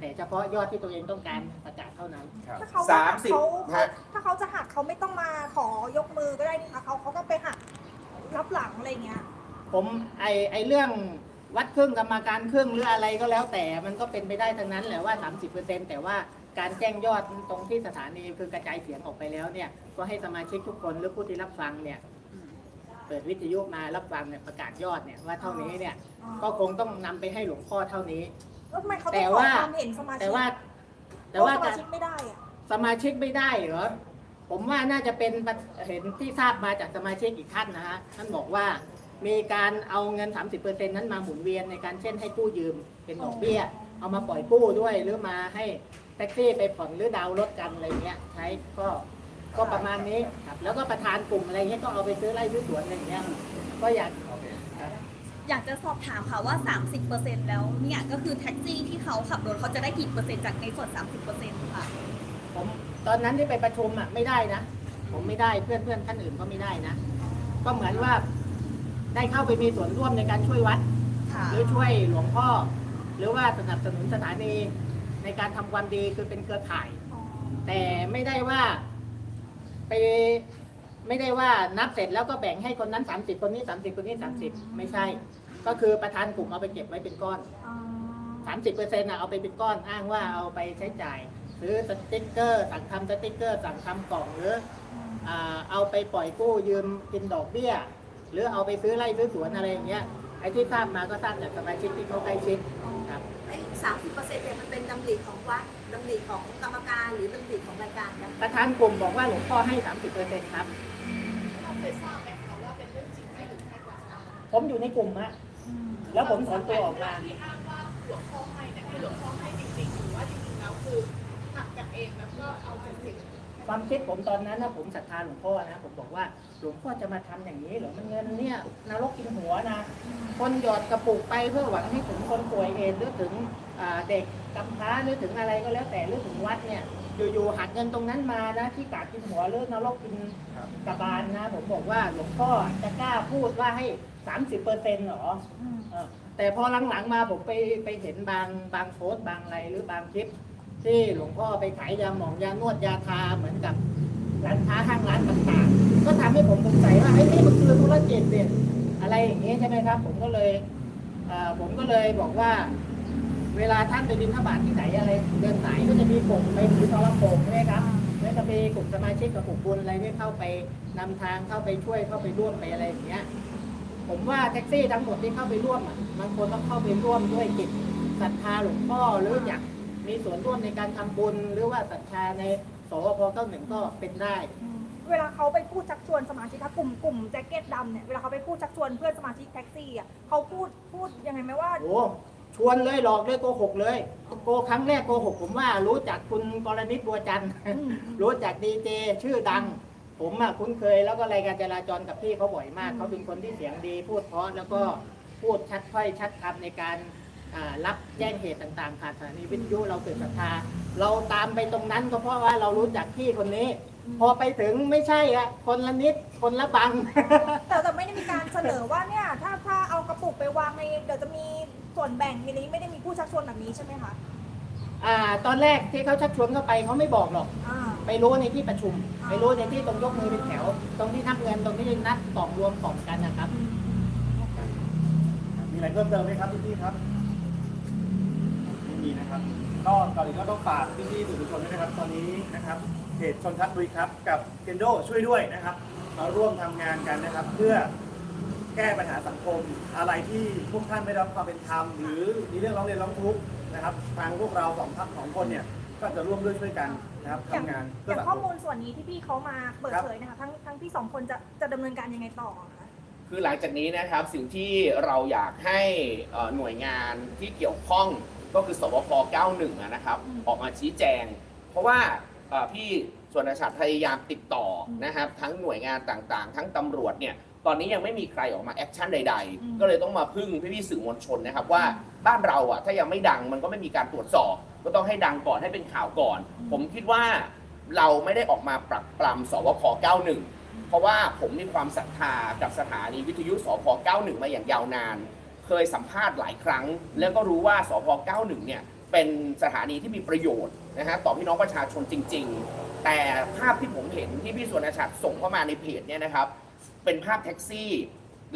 แต่เฉพาะยอดที่ตัวเองต้องการประกาศเท่านั้นครับถ้าเขาสามสิบเขาฮะ ถ้าเขาจะหักเขาไม่ต้องมาขอยกมือก็ได้นี่คะเขาเขาก็ไปหักรับหลังอะไรเงี้ย ผมไอไอเรื่องวัดเครื่องกรรมการเครื่องหรืออะไรก็แล้วแต่มันก็เป็นไปได้ทั้งนั้นแหละว่า 30%แต่ว่าการแจ้งยอดตรงที่สถานีคือกระจายเสียงออกไปแล้วเนี่ยก็ให้สมาชิกทุกคนหรือผู้ที่รับฟังเนี่ยเปิดวิทยุมารับฟังเนี่ยประกาศยอดเนี่ยว่าเท่านี้เนี่ยก็คงต้องนำไปให้หลวงพ่อเท่านี้ แล้วทำไมเขาแต่ต้องขอว่า ความเห็นสมาชิกแต่ว่า แต่เพว่าราะสมาการ ชิกไม่ได้อะสมาชิกไม่ได้เหรอ ผมว่าน่าจะเป็นประเห็นที่ทราบมาจากสมาชิกอีกท่านนะฮะ ท่านบอกว่ามีการเอาเงิน 30%นั้นมาหมุนเวียนในการเช่นให้กู้ยืมเป็นดอกเบี้ย เอามาปล่อยกู้ด้วย หรือมาให้แท็กซี่ไปผ่อนหรือดาวน์รถกันอะไรเงี้ยใช้ก็ก็ประมาณนี้ครับ แล้วก็ประธานกลุ่มอะไรเงี้ยก็เอาไปซื้อไร่ซื้อสวนอะไรเงี้ย ก็อยากโอเคอยากจะสอบถามค่ะว่า 30%แล้วเนี่ยก็คือแท็กซี่ที่เขาขับรถเขาจะได้กี่เปอร์เซ็นต์จากในส่วน 30%ค่ะ ผมตอนนั้นที่ไปประชุมอะไม่ได้นะ ผมไม่ได้เพื่อนเพื่อนท่านอื่นก็ไม่ได้นะ ก็เหมือนว่าได้เข้าไปมีส่วนร่วมในการช่วยวัด ค่ะ หรือช่วยหลวงพ่อ หรือว่าสนับสนุนสถานีในการทำความดีคือเป็นเครือข่ายอ๋อแต่ไม่ได้ว่าไปไม่ได้ว่านับเสร็จแล้วก็แบ่งให้คนนั้น 30 คนนี้ 30 คนนี้ 30 ไม่ใช่ ก็คือประธานกลุ่มเอาไปเก็บไว้เป็นก้อน อ๋อ30เปอร์เซ็นต์เอาไปเป็นก้อนอ้างว่าเอาไปใช้จ่ายซื้อสติ๊กเกอร์ สั่งทำสติ๊กเกอร์ สั่งทำกล่องหรืออ่าเอาไปปล่อยกู้ยืมกินดอกเบี้ย หรือเอาไปซื้อไร่ซื้อสวนอะไรอย่างเงี้ยไอ้ที่ทราบมาก็ทราบจากสมาชิกที่เขาใกล้ชิดครับไอ้สามสิบเปอร์เซ็นต์เนี่ยมันเป็นดำริของวัดดำริของกรรมการหรือดำริของรายการนะประธานกลุ่มบอกว่าหลวงพ่อให้ 30เปอร์เซ็นต์ครับผมอยู่ในกลุ่มฮะอืม แล้วผมถอนตัวออกมาที่อ้างว่าหลวงพ่อให้เนี่ยคือหลวงพ่อให้จริงๆหรือว่าจริงๆแล้วคือหักกันเองแล้วก็เอาจากสิทธิ์ความคิดผมตอนนั้นนะผมศรัทธาหลวงพ่อนะผมบอกว่าหลวงพ่อจะมาทำอย่างนี้เหรอมันเงินเนี่ยนรกกินหัวนะคนหยอดกระปุกไปเพื่อหวังให้ถึงคนป่วยเอดหรือถึงเด็กกำพร้าหรือถึงอะไรก็แล้วแต่หรือถึงวัดเนี่ยอยู่ๆหักเงินตรงนั้นมานะที่กาดกินหัวหรือนรกกินกระบาลนะ ผมบอกว่าหลวงพ่อจะกล้าพูดว่าให้ 30เปอร์เซ็นต์หรออืมเออแต่พอหลังๆมาผมไปไปเห็นบางบางโพสต์บางอะไรหรือบางคลิป ที่หลวงพ่อไปขายยาหมองยานวดยาทาเหมือนกับร้านค้าข้างร้านต่างๆ ก็ทำให้ผมสงสัยว่าไอ้ยนี่มันคือธุรกิจเนี่ยอะไรอย่างนี้ใช่ไหมครับ ผมก็เลยเอ่อผมก็เลยบอกว่า เวลาท่านไปบินทบาทที่ไหนอะไรเดินสายก็จะมีกลุ่มไปถือโทรโขงใช่ไหมครับแล้วจะมีกลุ่มสมาชิกกับกลุ่มบุญอะไรที่เข้าไปนำทางเข้าไปช่วยเข้าไปร่วมไปอะไรอย่างเงี้ย ผมว่าแท็กซี่ทั้งหมดที่เข้าไปร่วมอะมันควรต้องเข้าไปร่วมด้วยจิตศรัทธาหลวงพ่อหรืออยากมีส่วนร่วมในการทำบุญหรือว่าศรัทธาในสวพ91ก็เป็นได้อืมเวลาเขาไปพูดชักชวนสมาชิกถ้ากลุ่มกลุ่มแจ็คเก็ตดำเนี่ยเวลาเขาไปพูดชักชวนเพื่อนสมาชิกแท็กซี่อะเขาพูดพูดยังไงไหมว่าโอ้ชวนเลยหลอกเลยโกหกเลยโกครั้งแรกโกหกผมว่า รู้จักคุณกรณิตบัวจันทร์อืมรู้จักดีเจชื่อดัง ผมอะคุ้นเคยแล้วก็รายการจราจรกับพี่เขาบ่อยมากอืมเขาเป็นคนที่เสียงดี พูดเพราะแล้วก็พูดชัดถ้อยชัดคำในการอ่ารับแจ้งเหตุต่างๆผ่านสถานีวิทยุเราเกิดศรัทธา เราตามไปตรงนั้นก็เพราะว่าเรารู้จักพี่คนนี้ พอไปถึงไม่ใช่อะคนละนิดคนละบัง แต่แต่ไม่ได้มีการเสนอว่าเนี่ยถ้าถ้าเอากระปุกไปวางในเดี๋ยวจะมีส่วนแบ่งทีนี้ไม่ได้มีผู้ชักชวนแบบนี้ใช่ไหมคะอ่าตอนแรกที่เขาชักชวนเข้าไปเขาไม่บอกหรอก อ่า ไปรู้ในที่ประชุม ไปรู้ในที่ตรงยกมือเป็นแถว ตรงที่นับเงินตรงที่นัดกล่องรวมกล่องกันนะครับ มีอะไรเพิ่มเติมไหมครับพี่ๆครับไม่มีนะครับก็ก่อนอื่นก็ต้องฝากพี่ๆสื่อมวลชนด้วยนะครับ ตอนนี้นะครับเพจชนทัศน์ลุยครับกับเคนโดช่วยด้วยนะครับมาร่วมทำงานกันนะครับ เพื่อแก้ปัญหาสังคมอะไรที่พวกท่านไม่ได้รับความเป็นธรรมหรือมีเรื่องร้องเรียนร้องทุกข์นะครับทางพวกเราสองทัพสองคนเนี่ย ก็จะร่วมด้วยช่วยกันนะครับอย่างทำงานอเพื่อย่างสังข้อคมูม ลส่วนนี้ที่พี่เขามาเปิดครับเผยนะคะ ทั้งทั้งพี่สองคนจะจะดำเนินการยังไงต่อคะ คือหลังจากนี้นะครับสิ่งที่เราอยากให้เอ่อหน่วยงานที่เกี่ยวข้องก็คือสวพ91อะนะครับอืมออกมาชี้แจง เพราะว่าเอ่อพี่ส่วนราชาพยายามติดต่ออมนะครับทั้งหน่วยงานต่างๆ ทั้งตำรวจเนี่ยตอนนี้ยังไม่มีใครออกมาแอคชั่นใด อืมๆ ก็เลยต้องมาพึ่งพี่ๆสื่อมวลชนนะครับว่าบ้านเราอะถ้ายังไม่ดังมันก็ไม่มีการตรวจสอบ ก็ต้องให้ดังก่อนให้เป็นข่าวก่อน ผมคิดว่าเราไม่ได้ออกมาปรักปรำสวพ91 เพราะว่าผมมีความศรัทธากับสถานีวิทยุสพ91 มาอย่างยาวนาน เคยสัมภาษณ์หลายครั้ง แล้วก็รู้ว่าสพ91 เนี่ยเป็นสถานีที่มีประโยชน์นะฮะต่อพี่น้องประชาชนจริง ๆ แต่ภาพที่ผมเห็นที่พี่สุวรรณชัดส่งเข้ามาในเพจเนี่ยนะครับ เป็นภาพแท็กซี่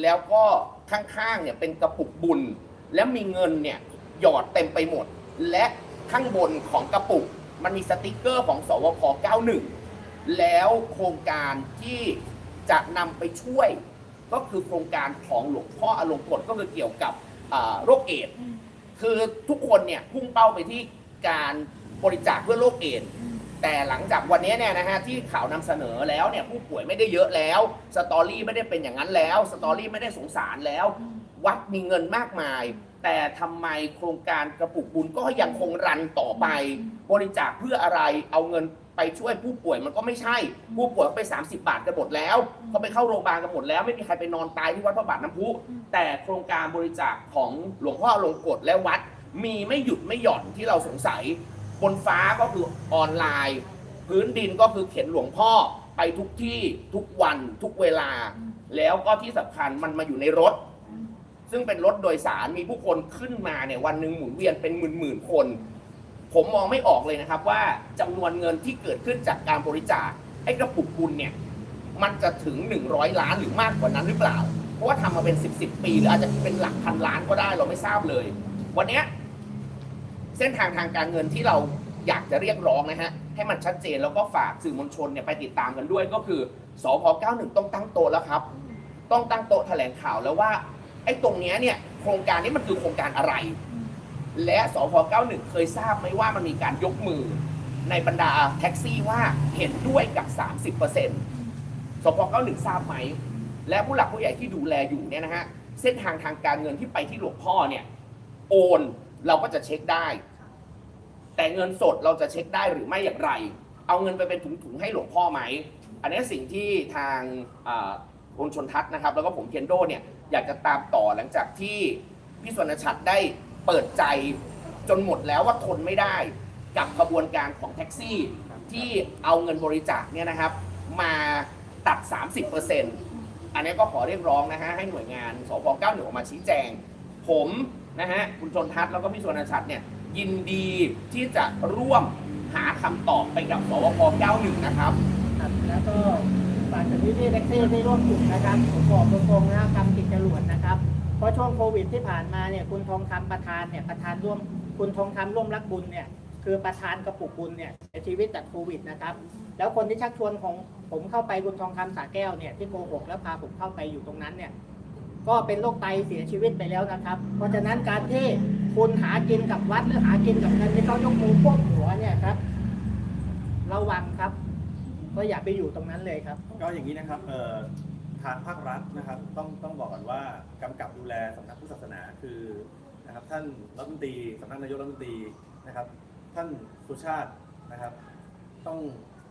แล้วก็ข้างๆเนี่ยเป็นกระปุกบุญ แล้วมีเงินเนี่ยหยอดเต็มไปหมด และ ข้างบนของกระปุก มันมีสติกเกอร์ของสวพ91 แล้วโครงการที่จะนำไปช่วย ก็คือโครงการของหลวงพ่ออลงกฎก็คือเกี่ยวกับโรคเอดส์คือทุกคนเนี่ยพุ่งเป้าไปที่การบริจาคเพื่อโรคเอดส์แต่หลังจากวันนี้เนี่ยนะฮะที่ข่าวนำเสนอแล้วเนี่ยผู้ป่วยไม่ได้เยอะแล้วสตอรี่ไม่ได้เป็นอย่างนั้นแล้วสตอรี่ไม่ได้สงสารแล้ว วัดมีเงินมากมาย แต่ทำไมโครงการกระปุกบุญก็ยังคงรันต่อไป บริจาคเพื่ออะไรเอาเงินไปช่วยผู้ป่วยมันก็ไม่ใช่ ผู้ป่วยไป 30 บาทกันหมดแล้วเขาไปเข้าโรงพยาบาลกันหมดแล้วไม่มีใครไปนอนตายที่วัดพระบาทน้ำพุแต่โครงการบริจาคของหลวงพ่อลงกฎและวัด มีไม่หยุดไม่หย่อนที่เราสงสัย บนฟ้าก็คือออนไลน์ พื้นดินก็คือเข็นหลวงพ่อไปทุกที่ทุกวันทุกเวลา แล้วก็ที่สำคัญมันมาอยู่ในรถ ซึ่งเป็นรถโดยสารมีผู้คนขึ้นมาเนี่ยวันหนึ่งหมุนเวียนเป็นหมื่นหมื่นคน ผมมองไม่ออกเลยนะครับว่าจำนวนเงินที่เกิดขึ้นจากการบริจาคไอ้กระปุกบุญเนี่ยมันจะถึง 100 ล้านหรือมากกว่านั้นหรือเปล่า เพราะว่าทำมาเป็น 10บสปี หรืออาจจะเป็นหลักพันล้านก็ได้เราไม่ทราบเลย วันนี้เส้นทางทางการเงินที่เราอยากจะเรียกร้องนะฮะให้มันชัดเจนแล้วก็ฝากสื่อมวลชนเนี่ยไปติดตามกันด้วยก็คือสพ91 ต้องตั้งโต๊ะแล้วครับ ต้องตั้งโต๊ะแถลงข่าวแล้วว่า ไอ้ตรงเนี้ยเนี่ยโครงการนี้มันคือโครงการอะไร และสพ91 เคยทราบไหมว่ามันมีการยกมือ ในบรรดาแท็กซี่ว่าเห็นด้วยกับ 30%สพ91 ทราบไหม และผู้หลักผู้ใหญ่ที่ดูแลอยู่เนี่ยนะฮะ เส้นทางทางการเงินที่ไปที่หลวงพ่อเนี่ย โอนเราก็จะเช็คได้ แต่เงินสดเราจะเช็คได้หรือไม่อย่างไร เอาเงินไปเป็นถุงๆให้หลวงพ่อไหม อันนี้สิ่งที่ทางอ่า คุณชนทัศน์นะครับ แล้วก็ผมเคนโดเนี่ยอยากจะตามต่อหลังจากที่พี่สวนชัดได้เปิดใจจนหมดแล้วว่าทนไม่ได้กับขบวนการของแท็กซี่ ที่เอาเงินบริจาคเนี่ยนะครับ มาตัด 30%อันนี้ก็ขอเรียกร้องนะฮะให้หน่วยงานสพ91ออกมาชี้แจง ผมนะฮะคุณชนทัศน์แล้วก็พี่สวนชัดเนี่ยยินดีที่จะร่วมหาคำตอบไปกับสวพ91นะครับ ครับแล้วก็ ฝากถึงพี่พี่ๆแท็กซี่ที่ร่วมกลุ่มนะครับผมบอกตรงๆนะครับทำติดจรวดนะครับ เพราะช่วงโควิดที่ผ่านมาเนี่ยคุณทองคำประธานเนี่ยประธานร่วมคุณทองคำร่วมรักบุญเนี่ยคือประธานกระปุกบุญเนี่ยเสียชีวิตจากโควิดนะครับ แล้วคนที่ชักชวนของผมเข้าไปคุณทองคำสาแก้วเนี่ยที่โกหกแล้วพาผมเข้าไปอยู่ตรงนั้นเนี่ยก็เป็นโรคไตเสียชีวิตไปแล้วนะครับ เพราะฉะนั้นการที่คุณหากินกับวัดหรือหากินกับเงินที่เขายกมือพวกหัวเนี่ยครับ ระวังครับ ก็อย่าไปอยู่ตรงนั้นเลยครับ ก็อย่างนี้นะครับเอ่อทางภาครัฐนะครับต้องต้องบอกก่อนว่ากำกับดูแลสำนักพุทธศาสนาคือนะครับท่านรัฐมนตรีสำนักนายกรัฐมนตรีนะครับ ท่านสุชาตินะครับ ต้อง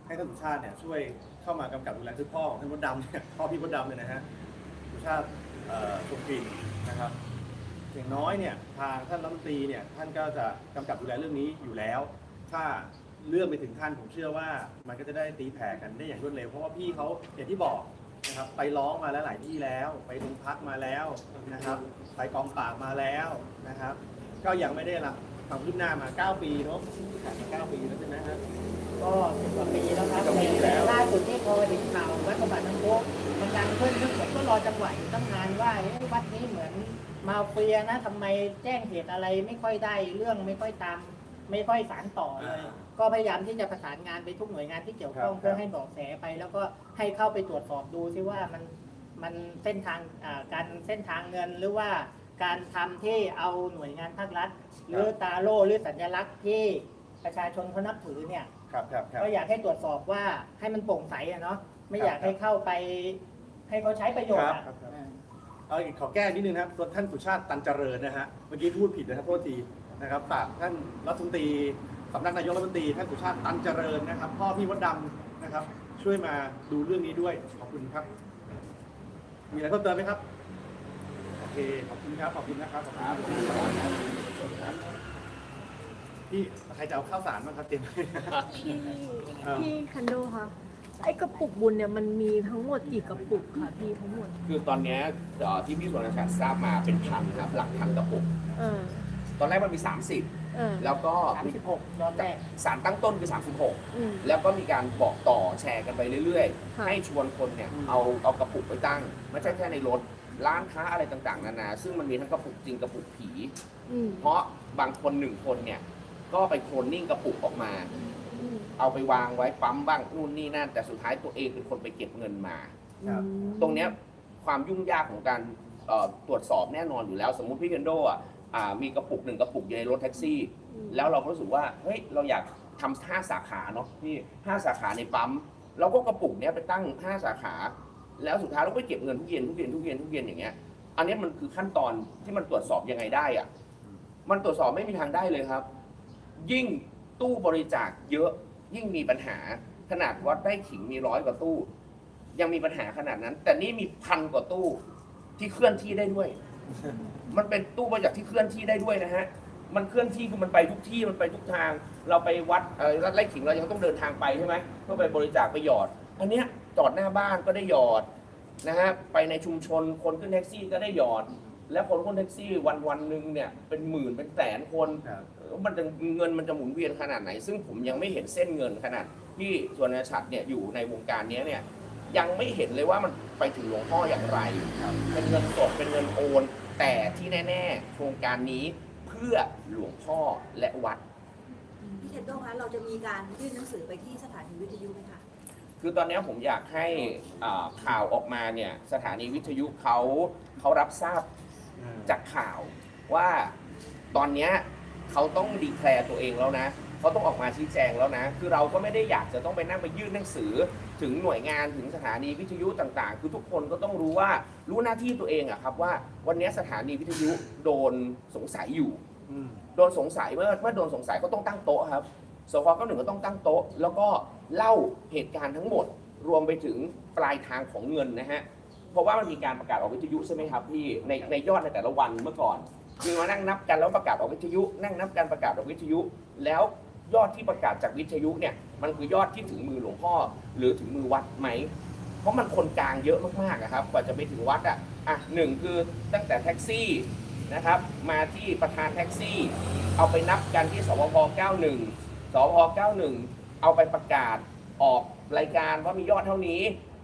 ให้ท่านสุชาติเนี่ยช่วยเข้ามากำกับดูแลคือพ่อของท่านมดดำเนี่ยพ่อพี่มดดำเนี่ยนะฮะสุชาติเอ่อชมกลิ่นนะครับอย่างน้อยเนี่ยทางท่านรัฐมนตรีเนี่ยท่านก็จะกำกับดูแลเรื่องนี้อยู่แล้ว ถ้า เรื่องไปถึงท่านผมเชื่อว่ามันก็จะได้ตีแผ่กันได้อย่างรวดเร็วเพราะว่าพี่เขาอย่างที่บอกนะครับไปร้องมาแล้วหลายที่แล้ว ไปโรงพักมาแล้วนะครับไปกองปราบมาแล้วนะครับ ก็ยังไม่ได้รับความคืบหน้ามา 9 ปีเนาะผ่านมา9ปีแล้วใช่ไหมครับ ก็สิบกว่าปีแล้วครับสิบกว่าปีแล้วล่าสุดที่พอเห็นข่าววัดประบาทน้ำพุมันดังขึ้นซึ่งผมก็รอจังหวะอยู่ตั้งนานว่าเอ๊ะวัดนี้เหมือนมาเฟียนะทำไมแจ้งเหตุอะไรไม่ค่อยได้เรื่องไม่ค่อยตาม ไม่ค่อยสารต่อเลยก็พยายามที่จะประสานงานไปทุกหน่วยงานที่เกี่ยวข้องครับ เพื่อให้เบอกแสไป แล้วก็ให้เข้าไปตรวจสอบดูซิว่ามันมันเส้นทางอ่าการเส้นทางเงินหรือว่าการทำที่เอาหน่วยงานภาครัฐ หรือตาโล่หรือสัญลักษณ์ที่ประชาชนเขานับถือเนี่ย ครับครับครับ ก็อยากให้ตรวจสอบว่าให้มันโปร่งใสอะเนาะไม่อยากครับให้เข้าไป ให้เขาใช้ประโยชน์อะครับครับ อ่า เอาอีกขอแก้นิดนึงนะครับส่วนท่านสุชาติตันเจริญนะฮะ เมื่อกี้พูดผิดนะครับโทษที นะครับฝากท่านรัฐมนตรีสำนักนายกรัฐมนตรีท่านสุชาติตันเจริญนะครับ พ่อพี่มดดำนะครับ ช่วยมาดูเรื่องนี้ด้วยขอบคุณครับ มีอะไรเพิ่มเติมไหมครับโอเคขอบคุณครับขอบคุณนะครับขอบคุณครับพี่ใครจะเอาข้าวสารบ้างครับเตรียมไว้พี่เออพี่คันโดคะไอ้กระปุกบุญเนี่ยมันมีทั้งหมดกี่กระปุกค่ะพี่ทั้งหมด คือตอนเนี้ยเอ่อที่พี่สวนชัดทราบมาเป็นพันครับหลักพันกระปุก เออ ตอนแรกมันมี30เออแล้วก็สามสิบหกรอบแรกสารตั้งต้นคือ อืม 36 แล้วก็มีการบอกต่อแชร์กันไปเรื่อยค่ะๆให้ชวนคนเนี่ยเอาเอากระปุกไปตั้ง ไม่ใช่แค่ในรถ ร้านค้าอะไรต่างๆ นานา ซึ่งมันมีทั้งกระปุกจริงกระปุกผี อืมเพราะบางคนหนึ่งคนเนี่ย ก็ไปโคลนนิ่งกระปุกออกมา อืมเอาไปวางไว้ปั๊มบ้างนู่นนี่นั่น แต่สุดท้ายตัวเองเป็นคนไปเก็บเงินมา ครับ ตรงเนี้ยความยุ่งยากของการเอ่อตรวจสอบแน่นอนอยู่แล้ว สมมุติพี่เคนโดอะ อ่ามีกระปุกหนึ่งกระปุกอยู่ในรถแท็กซี่อืมแล้วเราก็รู้สึกว่าเฮ้ยเราอยากทำห้าสาขาเนาะพี่ห้าสาขาในปั๊มเราก็กระปุกเนี้ยไปตั้งห้าสาขา แล้วสุดท้ายเราก็เก็บเงินทุกเย็นทุกเย็นทุกเย็นทุกเย็นอย่างเงี้ย อันเนี้ยมันคือขั้นตอนที่มันตรวจสอบยังไงได้อะมันตรวจสอบไม่มีทางได้เลยครับ ยิ่งตู้บริจาคเยอะยิ่งมีปัญหาขนาดวัดได้ขิงมีร้อยกว่าตู้ ยังมีปัญหาขนาดนั้น แต่นี่มีพันกว่าตู้ที่เคลื่อนที่ได้ด้วย มันเป็นตู้บริจาคที่เคลื่อนที่ได้ด้วยนะฮะ มันเคลื่อนที่คือมันไปทุกที่มันไปทุกทาง เราไปวัดเออรัดไร่ขิงเรายังต้องเดินทางไปใช่ไหมเพื่อไปบริจาคไปหยอด อันเนี้ยจอดหน้าบ้านก็ได้หยอดนะฮะไปในชุมชนคนขึ้นแท็กซี่ก็ได้หยอด แล้วคนขึ้นแท็กซี่วันวันๆหนึ่งเนี่ยเป็นหมื่นเป็นแสนคน ครับมันจะเงินมันจะหมุนเวียนขนาดไหน ซึ่งผมยังไม่เห็นเส้นเงินขนาดที่ส่วนนชัดเนี่ยอยู่ในวงการเนี้ยเนี่ย ยังไม่เห็นเลยว่ามันไปถึงหลวงพ่ออย่างไร เป็นเงินสดเป็นเงินโอน แต่ที่แน่ ๆ โครงการนี้เพื่อหลวงพ่อและวัด พี่เคนโดคะเราจะมีการยื่นหนังสือไปที่สถานีวิทยุไหมคะ คือตอนเนี้ยผมอยากให้อ่าข่าวออกมาเนี่ยสถานีวิทยุเขาเขารับทราบจากข่าวว่าตอนเนี้ยเขาต้องดีแคลร์ตัวเองแล้วนะ เขาต้องออกมาชี้แจงแล้วนะ คือเราก็ไม่ได้อยากจะต้องไปนั่งไปยื่นหนังสือ ถึงหน่วยงานถึงสถานีวิทยุต่างๆ คือทุกคนก็ต้องรู้ว่ารู้หน้าที่ตัวเองอะครับว่าวันเนี้ยสถานีวิทยุโดนสงสัยอยู่อืมโดนสงสัยเมื่อเมื่อโดนสงสัยก็ต้องตั้งโต๊ะครับสพก็หนึ่งก็ต้องตั้งโต๊ะ แล้วก็เล่าเหตุการณ์ทั้งหมดรวมไปถึงปลายทางของเงินนะฮะเพราะว่ามันมีการประกาศออกวิทยุใช่ไหมครับพี่ในในยอดในแต่ละวันเมื่อก่อนมีมานั่งนับกันแล้วประกาศออกวิทยุ นั่งนับกันประกาศออกวิทยุ แล้ว ยอดที่ประกาศจากวิทยุเนี่ยมันคือยอดที่ถึงมือหลวงพ่อ หรือถึงมือวัดไหม เพราะมันคนกลางเยอะมากๆอะครับ กว่าจะไปถึงวัดอะอะหนึ่งคือตั้งแต่แท็กซี่นะครับ มาที่ประธานแท็กซี่ เอาไปนับกันที่สวพ91สวพ91 เอาไปประกาศออกรายการว่ามียอดเท่านี้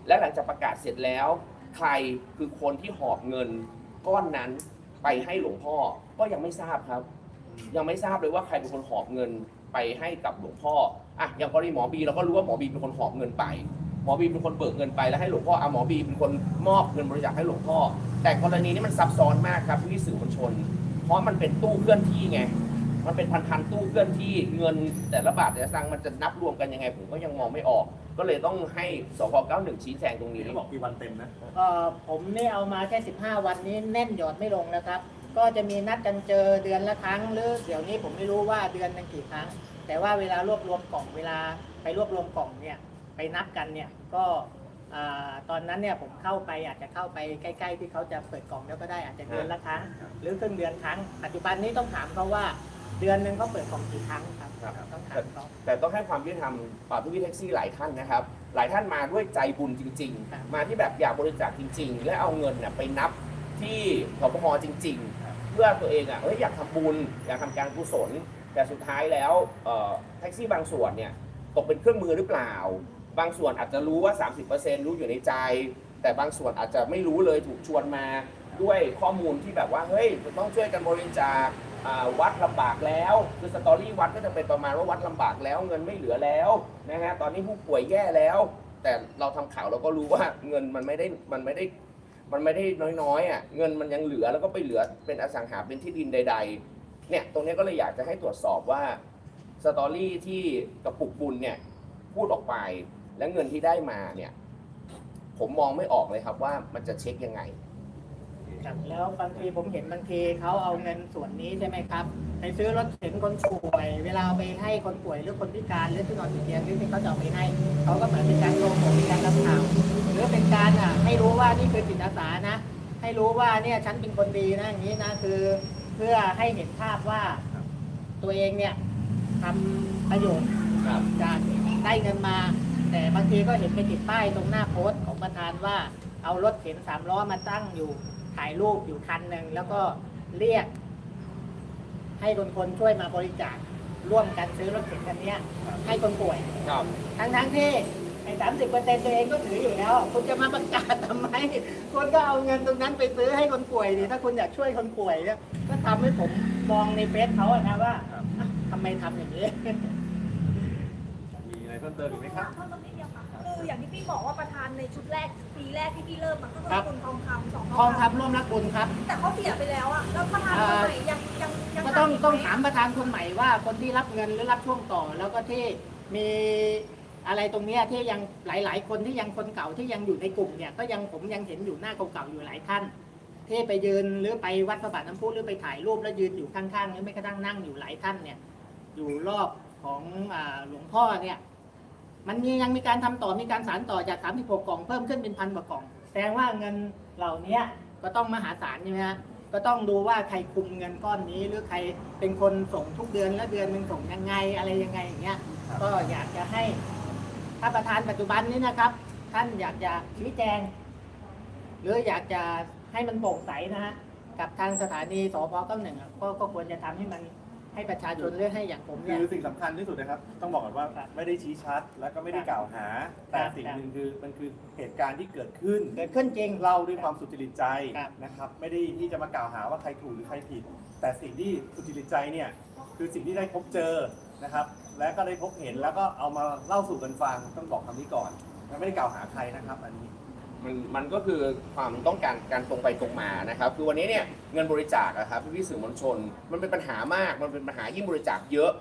และหลังจากประกาศเสร็จแล้ว ใครคือคนที่หอบเงินก้อนนั้นไปให้หลวงพ่อก็ยังไม่ทราบครับ ยังไม่ทราบเลยว่าใครเป็นคนหอบเงิน ไปให้กับหลวงพ่ออะอย่างกรณีหมอบีเราก็รู้ว่าหมอบีเป็นคนหอบเงินไป หมอบีเป็นคนเบิกเงินไปแล้วให้หลวงพ่อเอาหมอบีเป็นคนมอบเงินบริจาคให้หลวงพ่อ แต่กรณีนี้มันซับซ้อนมากครับพี่สื่อมวลชน เพราะมันเป็นตู้เคลื่อนที่ไงมันเป็นพันๆตู้เคลื่อนที่เงินแต่ละบาทแต่ละสตางค์มันจะนับรวมกันยังไง ผมก็ยังมองไม่ออก ก็เลยต้องให้สพ91 ชี้แจงตรงนี้เขาบอกกี่วันเต็มนะ เอ่อผมนี่เอามาแค่ 15 วันนี้แน่นหยอดไม่ลงแล้วครับ ก็จะมีนัดกันเจอเดือนละครั้งหรือเดี๋ยวนี้ผมไม่รู้ว่าเดือนหนึงกี่ครั้ง แต่ว่าเวลารวบรวมกล่องเวลาไปรวบรวมกล่องเนี่ยไปนับกันเนี่ยก็อ่าตอนนั้นเนี่ยผมเข้าไปอาจจะเข้าไปใกล้ๆที่เขาจะเปิดกล่องแล้วก็ได้อาจจะเดือนละครั้ง หรือครึ่งเดือนครั้ง ปัจจุบันนี้ต้องถามเขาว่าเดือนหนึ่งเขาเปิดกล่องกี่ครั้งครับครับ ต้องถามเขา แต่ต้องให้ความยุติธรรมป่าพี่แท็กซี่หลายท่านนะครับ หลายท่านมาด้วยใจบุญจริง ครับ ๆ มาที่แบบอยากบริจาคจริง ๆ และเอาเงินเนี่ยไปนับที่สพจริงๆเพื่อตัวเองอะเฮ้ยอยากทำบุญอยากทำการกุศล แต่สุดท้ายแล้วแท็กซี่บางส่วนเนี่ยตกเป็นเครื่องมือหรือเปล่า บางส่วนอาจจะรู้ว่า 30%รู้อยู่ในใจ แต่บางส่วนอาจจะไม่รู้เลยถูกชวนมาด้วยข้อมูลที่แบบว่าเฮ้ยต้องช่วยกันบริจาควัดลำบากแล้วคือสตอรี่วัดก็จะเป็นประมาณว่าวัดลำบากแล้วเงินไม่เหลือแล้วนะฮะตอนนี้ผู้ป่วยแย่แล้ว แต่เราทำข่าวเราก็รู้ว่าเงินมันไม่ได้มันไม่ได้ มันไม่ได้น้อยๆอะเงินมันยังเหลือแล้วก็ไปเหลือเป็นอสังหาเป็นที่ดินใด ๆ เนี่ยตรงนี้ก็เลยอยากจะให้ตรวจสอบว่าสตอรี่ที่กระปุกบุญเนี่ยพูดออกไปและเงินที่ได้มาเนี่ย ผมมองไม่ออกเลยครับว่ามันจะเช็คยังไง ครับแล้วบางทีผมเห็นบางทีเขาเอาเงินส่วนนี้ใช่ไหมครับ ไปซื้อรถเข็นคนป่วย เวลาเอาไปให้คนป่วยหรือคนพิการหรือที่นอนติดเตียงหรือที่เขาจะเอาไปให้เขาก็เหมือนเป็นการโปรโมทเป็นการรับข่าว รือเป็นการอะให้รู้ว่านี่คือจิตอาสานะ ให้รู้ว่าเนี่ยฉันเป็นคนดีนะอย่างนี้นะคือเพื่อให้เห็นภาพว่าตัวเองเนี่ยทำประโยชน์ครับจากได้เงินมา แต่บางทีก็เห็นไปติดป้ายตรงหน้าโพสต์ของประธานว่า เอารถเข็นสามล้อมาตั้งอยู่ถ่ายรูปอยู่คันหนึ่งแล้วก็เรียก ให้คนคนๆช่วยมาบริจาคร่วมกันซื้อรถเข็นคันเนี้ยให้คนป่วยครับทั้งทั้งๆที่ไอ้สามสิบเปอร์เซ็นต์ตัวเองก็ถืออยู่แล้ว คุณจะมาประกาศทำไม คุณก็เอาเงินตรงนั้นไปซื้อให้คนป่วยดิถ้าคุณอยากช่วยคนป่วยเนี่ยก็ทำให้ผมมองในเฟซเขาอะนะว่าครับอะทำไมทำอย่างนี้ มีอะไรเพิ่มเติมอีกไหมครับ เพิ่มเติมนิดเดียวค่ะคืออย่างที่พี่บอกว่าประธานในชุดแรกปีแรกที่พี่เริ่มมันก็คือครับคุณทองคำสองทองคำร่วมรักบุญครับ แต่เขาเสียไปแล้วอะแล้วประธานคนใหม่ยังยังยังก็ต้องหาต้องไหถามประธานคนใหม่ว่าคนที่รับเงินหรือรับช่วงต่อ แล้วก็ที่มี อะไรตรงเนี้ยที่ยังหลาย ๆ คนที่ยังคนเก่าที่ยังอยู่ในกลุ่มเนี่ยก็ยังผมยังเห็นอยู่หน้าเก่าๆอยู่หลายท่านที่ไปยืนหรือไปวัดพระบาทน้ำพุหรือไปถ่ายรูปแล้วยืนอยู่ข้างๆหรือไม่กระทั่งนั่งอยู่หลายท่านเนี่ยอยู่รอบของอหลวงพ่อเนี่ยมันมียังมีการทำต่อมีการสารต่อจาก 36 กล่องเพิ่มขึ้นเป็นพันกว่ากล่อง แสดงว่าเงินเหล่านี้ก็ต้องมหาศาลใช่ไหมฮะก็ต้องดูว่าใครคุมเงินก้อนนี้ หรือใครเป็นคนส่งทุกเดือนและเดือนหนึ่งส่งยังไงอะไรยังไงอย่างเงี้ยก็อยากจะให้ ถ้าประธานปัจจุบันนี้นะครับ ท่านอยากจะชี้แจง หรืออยากจะให้มันโปร่งใสนะฮะกับทางสถานีสพเก้าหนึ่งอะก็ก็ควรจะทำให้มันให้ประชาชนหรือให้อย่างผมเนี่ย คือสิ่งสำคัญที่สุดนะครับ ต้องบอกก่อนว่าครับไม่ได้ชี้ชัด แล้วก็ไม่ได้กล่าวหา แต่ครับสิ่งหนึ่งคือมันคือเหตุการณ์ที่เกิดขึ้น เกิดขึ้นจริงเล่าด้วยความสุจริตใจครับนะครับ ไม่ได้ที่จะมากล่าวหาว่าใครถูกหรือใครผิด แต่สิ่งที่สุจริตใจเนี่ยคือสิ่งที่ได้พบเจอนะครับ และก็ได้พบเห็นแล้วก็เอามาเล่าสู่กันฟังต้องบอกคำนี้ก่อนไม่ได้กล่าวหาใครนะครับ อันนี้ มันมันก็คือความต้องการการตรงไปตรงมานะครับคือวันนี้เนี่ยเงินบริจาคนะครับพี่ๆสื่อมวลชน มันเป็นปัญหามากมันเป็นปัญหายิ่งบริจาคเยอะ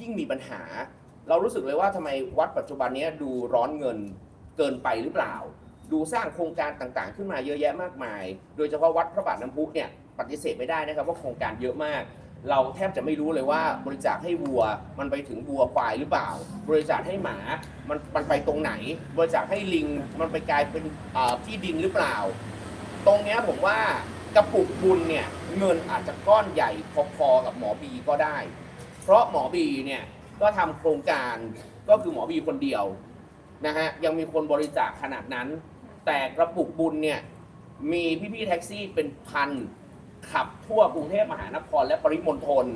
ยิ่งมีปัญหา เรารู้สึกเลยว่าทำไมวัดปัจจุบันเนี้ยดูร้อนเงินเกินไปหรือเปล่า ดูสร้างโครงการต่างๆ ขึ้นมาเยอะแยะมากมาย โดยเฉพาะวัดพระบาทน้ำพุเนี่ยปฏิเสธไม่ได้นะครับว่าโครงการเยอะมาก เราแทบจะไม่รู้เลยว่าบริจาคให้วัวมันไปถึงวัวควายหรือเปล่า บริจาคให้หมามันมันไปตรงไหน บริจาคให้ลิงมันไปกลายเป็นที่ดินหรือเปล่า ตรงเนี้ยผมว่ากระปุกบุญเนี่ยเงินอาจจะก้อนใหญ่พอๆกับหมอบีก็ได้ เพราะหมอบีเนี่ยก็ทำโครงการก็คือหมอบีคนเดียวนะฮะยังมีคนบริจาคขนาดนั้น แต่กระปุกบุญเนี่ยมีพี่ๆแท็กซี่เป็นพัน ขับทั่วกรุงเทพมหานครและปริมณฑล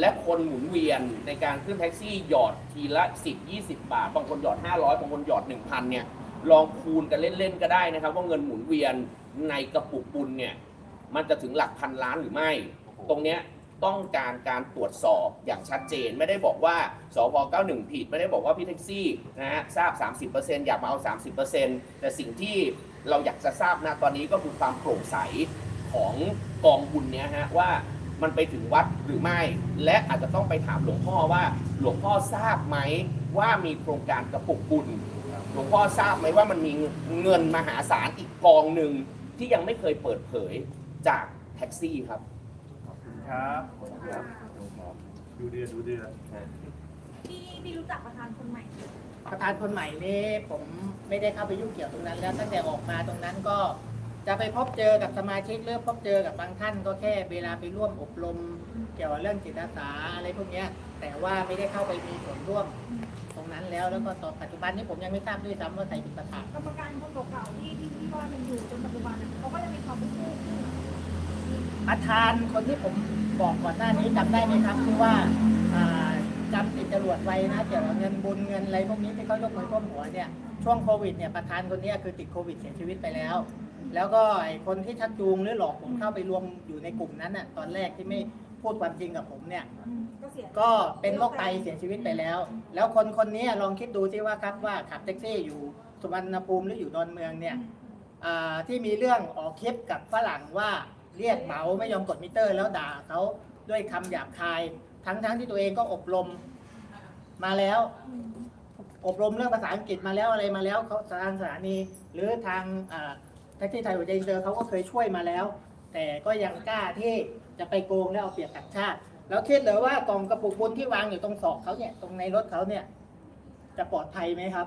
และคนหมุนเวียนในการขึ้นแท็กซี่หยอดทีละ 10 20 บาท บางคนหยอด 500 บางคนหยอด 1,000 เนี่ย ลองคูณกันเล่นๆก็ได้นะครับ ว่าเงินหมุนเวียนในกระปุกบุญเนี่ย มันจะถึงหลักพันล้านหรือไม่ ตรงเนี้ยต้องการการตรวจสอบอย่างชัดเจน ไม่ได้บอกว่าสพ91 ผิด ไม่ได้บอกว่าพี่แท็กซี่นะฮะทราบ 30%อยากมาเอา 30%แต่สิ่งที่เราอยากจะทราบนะตอนนี้ก็คือความโปร่งใส ของกองบุญเนี้ยฮะว่ามันไปถึงวัดหรือไม่ และอาจจะต้องไปถามหลวงพ่อว่าหลวงพ่อทราบไหมว่ามีโครงการกระปุกบุญ หลวงพ่อทราบไหมว่ามันมีเงินมหาศาลอีกกองหนึ่งที่ยังไม่เคยเปิดเผยจากแท็กซี่ครับขอบคุณครับครับดูเดือดดูเดือดพี่พี่รู้จักประธานคนใหม่ประธานคนใหม่นี้ผมไม่ได้เข้าไปยุ่งเกี่ยวตรงนั้นแล้วตั้งแต่ออกมาตรงนั้นก็ จะไปพบเจอกับสมาชิกหรือพบเจอกับบางท่านก็แค่เวลาไปร่วมอบรม เกี่ยวกับเรื่องจิตอาสาอะไรพวกเนี้ย แต่ว่าไม่ได้เข้าไปมีส่วนร่วมตรงนั้นแล้วแล้วก็ตอนปัจจุบันนี้ผมยังไม่ทราบด้วยซ้ำว่าใครเป็นประธานกรรมการคนเก่าๆที่ที่ที่ว่ามันอยู่จนปัจจุบันน่ะเขาก็ยังมีความเป็นผู้ประธานคนที่ผมบอกก่อนหน้านี้จำได้ไหมครับที่ว่าอ่าจำติดจรวดไว้นะเกี่ยวกับเงินบุญเงินอะไรพวกนี้ที่เขายกมือท่วมหัวเนี่ยช่วงโควิดเนี่ยประธานคนเนี้ยคือติดโควิดเสียชีวิตไปแล้ว แล้วก็ไอ้คนที่ชักจูงหรือหลอกผมเข้าไปรวมอยู่ในกลุ่มนั้นน่ะตอนแรกที่ไม่พูดความจริงกับผมเนี่ย ก็เสียก็เป็นโรคไตเสียชีวิตไปแล้ว แล้วคนคนนี้ลองคิดดูสิว่าครับว่าขับแท็กซี่อยู่สุวรรณภูมิหรืออยู่ดอนเมืองเนี่ยอ่าที่มีเรื่องออกคลิปกับฝรั่งว่าเรียกเหมาไม่ยอมกดมิเตอร์ แล้วด่าเขาด้วยคำหยาบคาย ทั้งๆที่ตัวเองก็อบรมมาแล้ว อบรมเรื่องภาษาอังกฤษมาแล้วอะไรมาแล้วเขาทางสถานีหรือทางอ่าแท็กซี่ไทยหัวใจอินเตอร์เขาก็เคยช่วยมาแล้ว แต่ก็ยังกล้าที่จะไปโกงและเอาเปรียบต่างชาติ แล้วคิดเลยว่ากล่องกระปุกบุญที่วางอยู่ตรงศอกเขาเนี่ยตรงในรถเขาเนี่ยจะปลอดภัยไหมครับ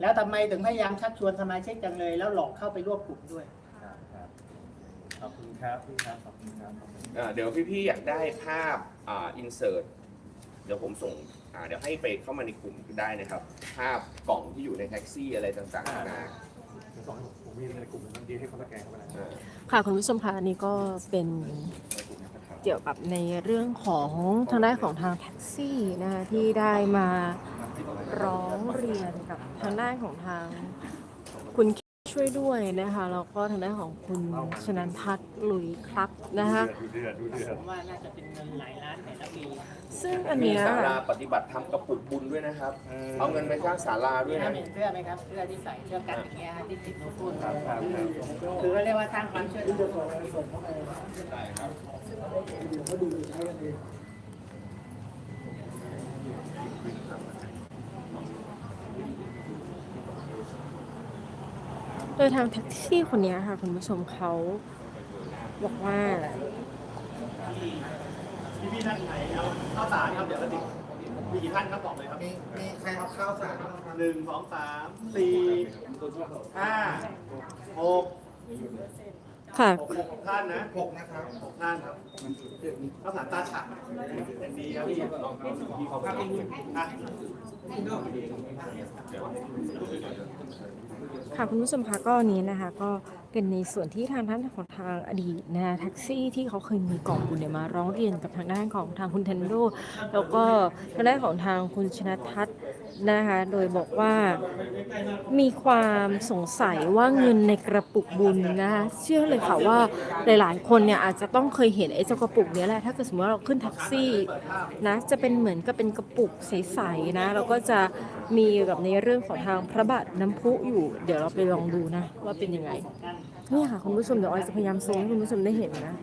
แล้วทำไมถึงพยายามชักชวนสมาชิกจังเลย แล้วหลอกเข้าไปร่วมกลุ่มด้วยครับครับขอบคุณครับพี่ครับขอบคุณครับขอบคุณครับอ่าเดี๋ยวพี่ๆอยากได้ภาพอ่าอินเสิร์ตเดี๋ยวผมส่งอ่าเดี๋ยวให้ไปเข้ามาในกลุ่มได้นะครับ ภาพกล่องที่อยู่ในแท็กซี่อะไรต่างๆนานา เดี๋ยวส่งให้ผมผมมีในกลุ่มเมื่อกี้ให้เขาสแกนเข้าไปแล้วอ่าค่ะคุณผู้ชมคะอันนี้ก็เป็นในกลุ่มนะครับเกี่ยวกับในเรื่องของทางด้านของทางแท็กซี่นะคะที่ได้มาร้องเรียนกับทางด้านของทางคุณ ช่วยด้วยนะคะแล้วก็ทางด้านของคุณชนันทัศน์หลุยครับนะคะผมว่าน่าจะเป็นเงินหลายล้านแต่ละปีซึ่งอันมีเนี้ยศาลาปฏิบัติธรรมกระปุกบุญด้วยนะครับ เอาเงินไปสร้างศาลาด้มีวยนะเห็นเสื้อไหมครับเสื้อที่ใส่เสื้อกันอย่างเงี้ยฮะที่ติดโลโก้ครับครับครับ คือเขาเรียกว่าสร้างความเชื่อถือ ได้ครับ โดยทางแท็กซี่คนเนี้ยค่ะคุณผู้ชมเขาบอกว่าพี่พี่ท่านไหนเอาข้าวสารครับเดี๋ยวกระติกมีกี่ท่านครับบอกเลยครับมีมีใครเอาข้าวสารหนึ่งสองสามสี่ห้าหกค่ะหกหกท่านนะหกนะครับหกท่านครับข้าวสารตาฉัดเป็นดีครับพี่อะค่ ค่ะคุณผู้ชมคะก็นี้นะคะ ก็เป็นในส่วนที่ทางท่านของทางอดีตนะคะแท็กซี่ที่เขาเคยมีกองบุญเนี่ยมาร้องเรียนกับทางด้านของทางคุณเทนโดแล้วก็ทางด้านของทางคุณชนะทัศน์ นะคะโดยบอกว่ามีความสงสัยว่าเงินในกระปุกบุญนะคะเชื่อเลยค่ะว่าหลายๆคนเนี่ยอาจจะต้องเคยเห็นไอ้เจ้ากระปุกเนี้ยแหละถ้าเกิดสมมติว่าเราขึ้นแท็กซี่นะจะเป็นเหมือนกับเป็นกระปุกใสๆนะแล้วก็จะมีแบบในเรื่องของทางพระบาทน้ำพุอยู่ เดี๋ยวเราไปลองดูนะว่าเป็นยังไงนี่ค่ะคุณผู้ชมเดี๋ยวออยจะพยายามซูมให้คุณผู้ชมได้เห็นนะ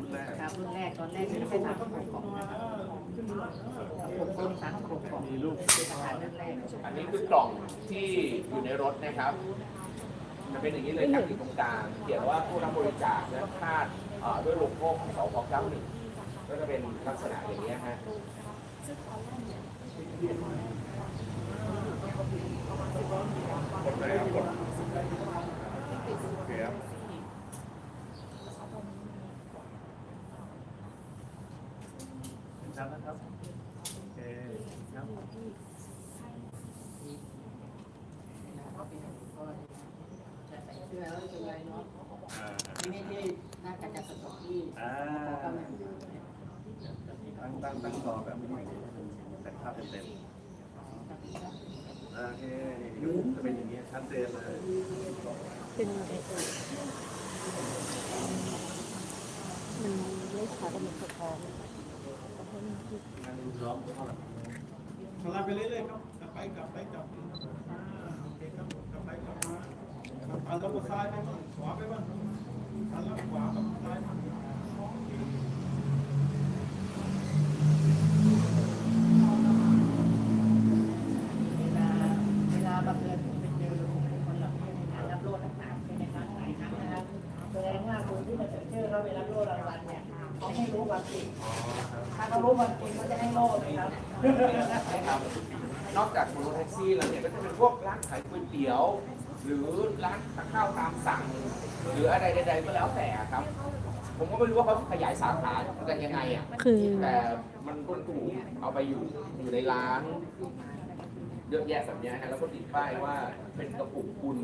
ครับรุ่นแรกตอนแรกที่ไปทำของของนะครับผมต้นสังผมของมีลูกเป็นทหารรุ่นแรกอันนี้คือกล่องที่อยู่ในรถนะครับ จะเป็นอย่างนี้เลยครับอยู่ตรงกลางเขียนว่าผู้รับบริจาคและคาดเอ่อด้วยโลโก้ของสพ91ก็จะเป็นลักษณะอย่างนี้ยฮะโอเคครับเห็นชัดนะครับโอเค ครับ จะใส่เสื้อแล้วเป็นไรเนาะ อ่า ที่นี่ที่น่าจะจัดสถานที่ อ่า ก็ไม่ ตั้งตั้งตั้งรอแบบนี้แต่ภาพเต็มๆโอเคนี่จะเป็นอย่างนี้ชัดเจนเลย เป็นยังไงเอ่ยมันไม่ชัดแต่มันสะท้อน ร้องเท่าไหร่ ทลายไป เรื่อยๆครับกลับไปกลับไปกลับมาโอเคครับกลับไปกลับมากลับไปแล้วก็ซ้ายไปบ้างขวาไปบ้างอันแล้วขวากับซ้ายบ้าง เวลาเวลาบังเอิญผมไปเจอคนเหล่านี้ในงานรับโล่ต่างๆเป็นในครั้งหลายครั้งนะครับแสดงว่าคนที่มาเสนอชื่อเขาไปรับโล่รางวัลเนี่ยเขาไม่รู้ความจริงถ้าเขารู้ความจริงเขาจะให้โล่เลยครับ ครับนอกจากบนรถแท็กซี่แล้วเนี่ยก็จะเป็นพวกร้าน ขายก๋วยเตี๋ยว หรือร้านข้าวตามสั่ง หรืออะไรใดๆก็แล้วแต่ครับ ผมก็ไม่รู้ว่าเขาขยายสาขากันยังไงอะคือแต่มันก็ถูกเอาไปอยู่อยู่ในร้านเยอะแยะแบบเนี้ยฮะแล้วก็ติดป้ายว่าเป็นกระปุกบุญ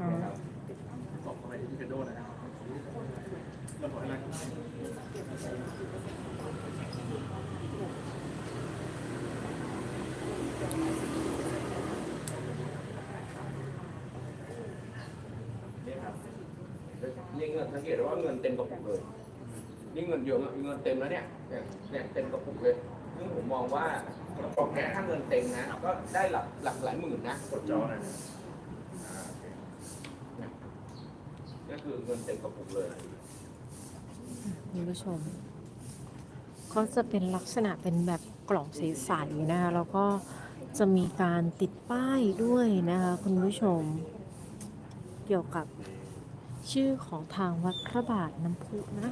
อ๋อส่งเข้าไปที่เฟโดนะครับระบบอะไร เนี่ยครับ นี่เงินสังเกตว่าเงินเต็มกระปุกเลย นี่เงินเยอะเงินเต็มแล้วเนี่ยเนี่ยเต็มกระปุกเลยซึ่งผมมองว่ากล่องเนี้ถ้าเงินเต็มนะก็ได้หลักหลักหลายหมื่นนะกดจอนะก็คือเงินเต็มกระปุกเลยคุณผู้ชมก็จะเป็นลักษณะเป็นแบบกล่องใสๆนะคะแล้วก็จะมีการติดป้ายด้วยนะคะคุณผู้ชม เกี่ยวกับ ชื่อของทางวัดพระบาทน้ำพุนะ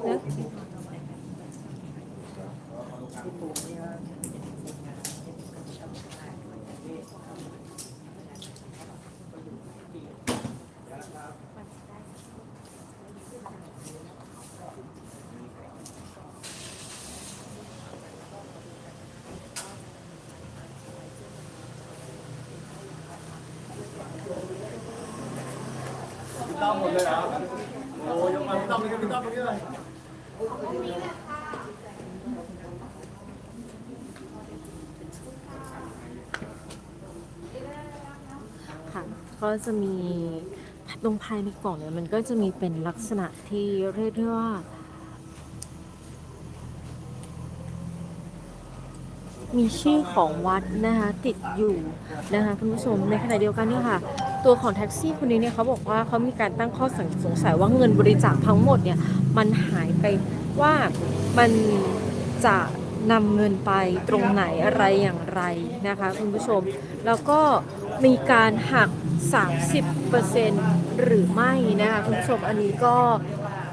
เต้อม หมดเลยเหรอ ก็จะมีตรงภายในกล่องเนี่ยมันก็จะมีเป็นลักษณะที่เรียกได้ว่ามีชื่อของวัดนะคะติดอยู่นะคะคุณผู้ชมในขณะเดียวกันเนี่ยค่ะ ตัวของแท็กซี่คนนี้เนี่ยเขาบอกว่าเขามีการตั้งข้อสงสัยว่าเงินบริจาคทั้งหมดเนี่ยมันหายไปว่ามันจะนำเงินไปตรงไหนอะไรอย่างไรนะคะคุณผู้ชม แล้วก็ มีการหัก 30%หรือไม่นะคะคุณผู้ชมอันนี้ก็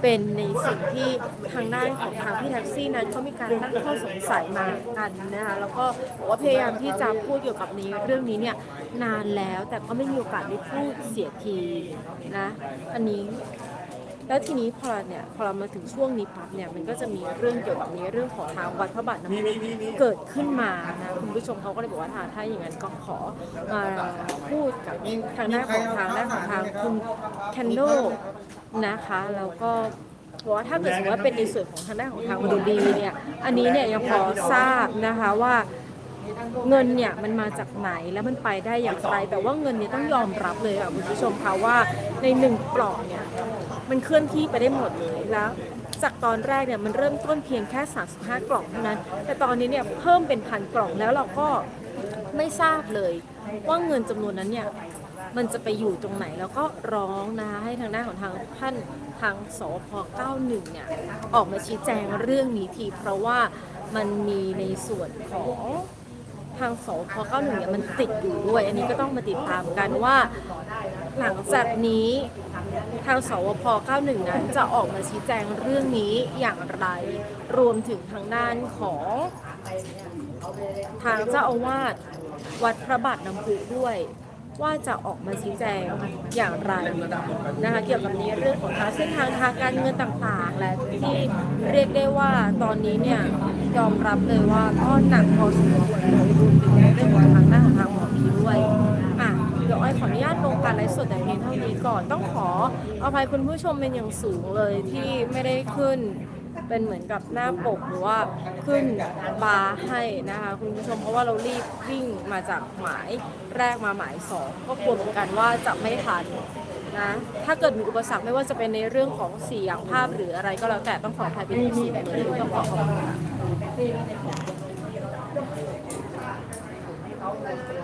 เป็นในสิ่งที่ทางด้านของทางพี่แท็กซี่นั้นเขามีการตั้งข้อสงสัยมากันนะคะแล้วก็บอกว่าพยายามที่จะพูดเกี่ยวกับนี้เรื่องนี้เนี่ยนานแล้วแต่ก็ไม่มีโอกาสได้พูดเสียทีนะอันนี้ แล้วทีนี้พอเนี่ยพอเรามาถึงช่วงนี้ปั๊บเนี่ยมันก็จะมีเรื่องเกี่ยวกับนี้เรื่องของทางวัดพระบาทน้ำมีพุเกิดขึ้นมานะคุณผู้ชมเขาก็เลยบอกว่าถ้าถ้าอย่างนั้นก็ขอมาพูดกับทางด้านของทางด้านของทางคุณแคนโดนะคะแล้วก็บอกว่าถ้าเกิดสมมติว่าเป็นในส่วนของทางด้านของทางดูดีเนี่ย อันนี้เนี่ยยังพอทราบนะคะว่าเงินเนี่ยมันมาจากไหนแล้วมันไปได้อย่างไร แต่ว่าเงินเนี่ยต้องยอมรับเลยค่ะคุณผู้ชมคะว่าในหนึ่งกล่องเนี่ย มันเคลื่อนที่ไปได้หมดเลยแล้ว จากตอนแรกเนี่ยมันเริ่มต้นเพียงแค่ 35 กล่องเท่านั้น แต่ตอนนี้เนี่ยเพิ่มเป็นพันกล่องแล้วเราก็ไม่ทราบเลย ว่าเงินจำนวนนั้นเนี่ยมันจะไปอยู่ตรงไหนแล้วก็ร้องนะคะให้ทางด้านของทางท่านทางสพ91เนี่ยออกมาชี้แจงเรื่องนี้ทีเพราะว่ามันมีในส่วนของ ทางสพ91เนี่ยมันติดอยู่ด้วย อันนี้ก็ต้องมาติดตามกันว่าหลังจากนี้ทางสวพ 91 นั้นจะออกมาชี้แจงเรื่องนี้อย่างไร รวมถึงทางด้านของทางเจ้าอาวาสวัดพระบาทน้ำพุด้วย ว่าจะออกมาชี้แจงอย่างไรนะคะเกี่ยวกับนี้เรื่องของทางเส้นทางทางการเงินต่างๆ และที่เรียกได้ว่าตอนนี้เนี่ยยอมรับเลยว่าก็หนักพอสมควรเลยรวมถึงเรื่องของทางด้าของทางหมอพีด้วยอะเดี๋ยวอ้อยขออนุญาตลงการไลฟ์สดแต่เพียงเท่านี้ก่อนต้องขออภัยคุณผู้ชมเป็นอย่างสูงเลยที่ไม่ได้ขึ้นเป็นเหมือนกับหน้าปกหรือว่าขึ้นบาร์ให้นะคะคุณผู้ชมเพราะว่าเรารีบวิ่งมาจากหมาย แรกมาหมายสองก็กลัวเหมือนกันว่าจะไม่ทันนะถ้าเกิดมีอุปสรรคไม่ว่าจะเป็นในเรื่องของเสียงภาพหรืออะไรก็แล้วแต่ต้องขออายเป็นที่สุดเลยต้องขอขอบคุณ